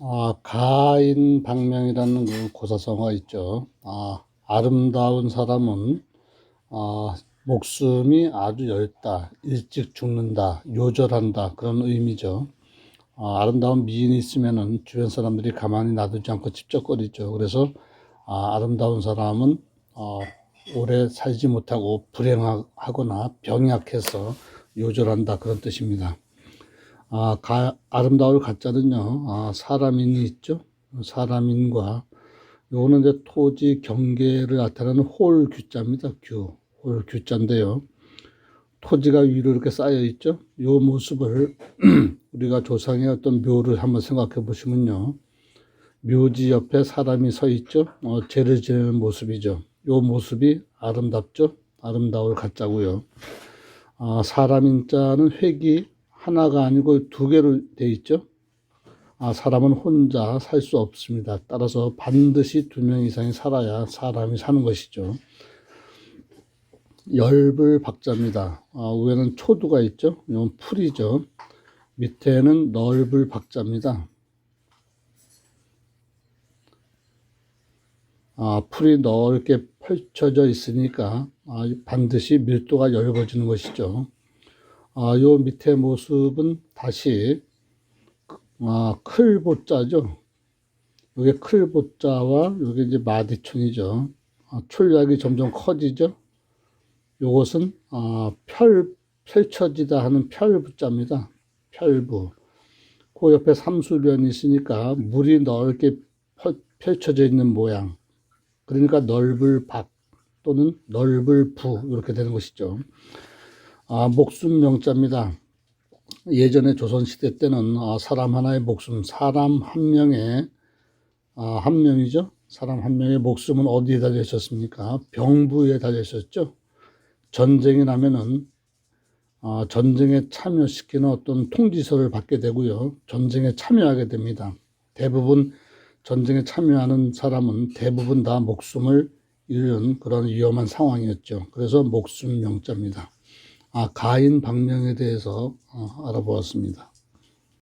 아, 가인 방명이라는 그 고사성어가 있죠. 아, 아름다운 사람은 아, 목숨이 아주 엷다, 일찍 죽는다, 요절한다 그런 의미죠. 아, 아름다운 미인이 있으면은 주변 사람들이 가만히 놔두지 않고 찝쩍거리죠. 그래서 아, 아름다운 사람은 어, 오래 살지 못하고 불행하거나 병약해서 요절한다 그런 뜻입니다. 아, 가, 아름다울 가짜는요, 아, 사람인이 있죠. 사람인과 요거는 이제 토지 경계를 나타내는 홀 규자입니다. 규, 홀 규자인데요. 토지가 위로 이렇게 쌓여 있죠. 요 모습을 우리가 조상의 어떤 묘를 한번 생각해 보시면요. 묘지 옆에 사람이 서 있죠. 어, 죄를 지는 모습이죠. 요 모습이 아름답죠. 아름다울 가짜고요. 아, 사람인 자는 획이 하나가 아니고 두 개로 돼 있죠. 아, 사람은 혼자 살 수 없습니다. 따라서 반드시 두 명 이상이 살아야 사람이 사는 것이죠. 열불 박자입니다. 아, 위에는 초두가 있죠. 이건 풀이죠. 밑에는 넓을 박자입니다. 아, 풀이 넓게 펼쳐져 있으니까 아, 반드시 밀도가 얇아지는 것이죠. 아, 요 밑에 모습은 다시 아, 클보자죠. 이게 클보자와 이게 이제 마디촌이죠. 아, 출약이 점점 커지죠. 요것은 아, 펼 펼쳐지다 하는 펼부자입니다. 펼부. 그 옆에 삼수변이 있으니까 물이 넓게 펼쳐져 있는 모양. 그러니까 넓을 박 또는 넓을 부 이렇게 되는 것이죠. 아, 목숨 명자입니다. 예전에 조선시대 때는 아, 사람 하나의 목숨, 사람 한 명의 아, 한 명이죠. 사람 한 명의 목숨은 어디에 달려 있었습니까? 병부에 달려 있었죠. 전쟁이 나면은 아, 전쟁에 참여시키는 어떤 통지서를 받게 되고요. 전쟁에 참여하게 됩니다. 대부분 전쟁에 참여하는 사람은 대부분 다 목숨을 잃는 그런 위험한 상황이었죠. 그래서 목숨 명자입니다. 아, 가인 방명에 대해서 어, 알아보았습니다.